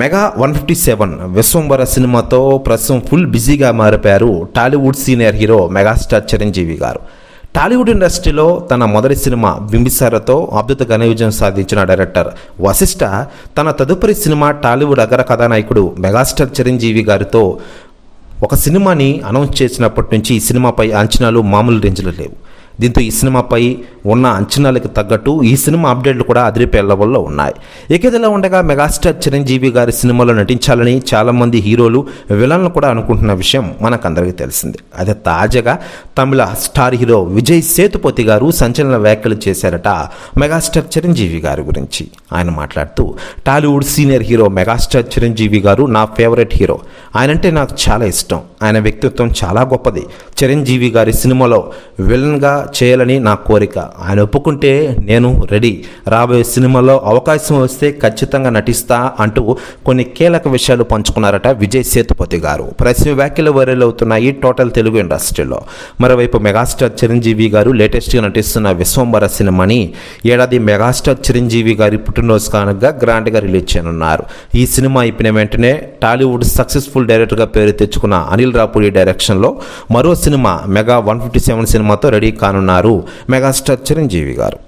Mega one fifty seven Vishwambhara సినిమాతో ప్రస్తుతం full బిజీగా మారిపోయారు Tollywood senior hero megastar Chiranjeevi garu. Tollywood ఇండస్ట్రీలో తన మొదటి సినిమా బింబిసారతో అద్భుత ఘన విజయం సాధించిన డైరెక్టర్ వశిష్ఠ తన తదుపరి సినిమా టాలీవుడ్ అగ్ర కథానాయకుడు మెగాస్టార్ చిరంజీవి గారితో ఒక సినిమాని అనౌన్స్ చేసినప్పటి నుంచి ఈ సినిమాపై అంచనాలు మామూలు రేంజ్లో లేవు. దీంతో ఈ సినిమాపై ఉన్న అంచనాలకు తగ్గట్టు ఈ సినిమా అప్డేట్లు కూడా అదిరిపే లెవెల్లో ఉన్నాయి. ఇకదిలా ఉండగా మెగాస్టార్ చిరంజీవి గారి సినిమాలో నటించాలని చాలామంది హీరోలు విలన్లు కూడా అనుకుంటున్న విషయం మనకందరికీ తెలిసింది. అదే తాజాగా తమిళ స్టార్ హీరో విజయ్ సేతుపతి గారు సంచలన వ్యాఖ్యలు చేశారట మెగాస్టార్ చిరంజీవి గారి గురించి. ఆయన మాట్లాడుతూ Tollywood senior hero megastar Chiranjeevi garu నా ఫేవరెట్ హీరో. ఆయనంటే నాకు చాలా ఇష్టం. ఆయన వ్యక్తిత్వం చాలా గొప్పది. చిరంజీవి గారి సినిమాలో విలన్గా చేయాలని నా కోరిక. ఆయన ఒప్పుకుంటే నేను రెడీ రాబోయే సినిమాలో అవకాశం వస్తే ఖచ్చితంగా నటిస్తా అంటూ కొన్ని కీలక విషయాలు పంచుకున్నారట విజయ్ సేతుపతి గారు. ప్రశ్న వ్యాఖ్యలు వైరల్ అవుతున్నాయి టోటల్ తెలుగు ఇండస్ట్రీలో. మరోవైపు మెగాస్టార్ చిరంజీవి గారు లేటెస్ట్గా నటిస్తున్న విశ్వంబర సినిమాని ఏడాది మెగాస్టార్ చిరంజీవి గారి పుట్టినరోజు కానుకగా గ్రాండ్గా రిలీజ్ చేయనున్నారు. ఈ సినిమా అయిపోయిన వెంటనే టాలీవుడ్ సక్సెస్ఫుల్ డైరెక్టర్గా పేరు తెచ్చుకున్న అనిల్ రాపూడి డైరెక్షన్లో మరో సినిమా మెగా వన్ ఫిఫ్టీ సెవెన్ సినిమాతో రెడీ కానున్నారు మెగాస్టార్ చిరంజీవి గారు.